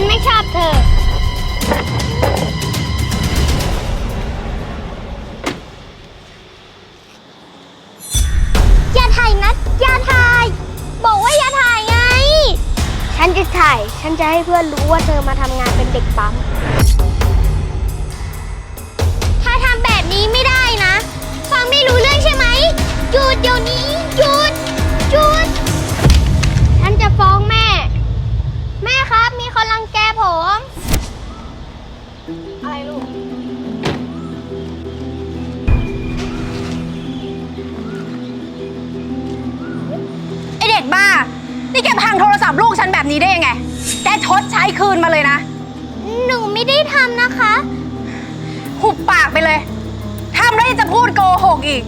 นไม่ชอบเธอ อย่าถ่ายนะอย่าถ่าย บอกว่าอย่าถ่ายไง ฉันจะถ่าย ฉันจะให้เพื่อนรู้ว่าเธอมาทำงานเป็นเด็กปั๊ม อะไรลูก ไอเด็กบ้า นี่แกพังโทรศัพท์ลูกฉันแบบนี้ได้ยังไง แกชดใช้คืนมาเลยนะ หนูไม่ได้ทำนะคะ หุบปากไปเลย ทำแล้วยังจะพูดโกหกอีก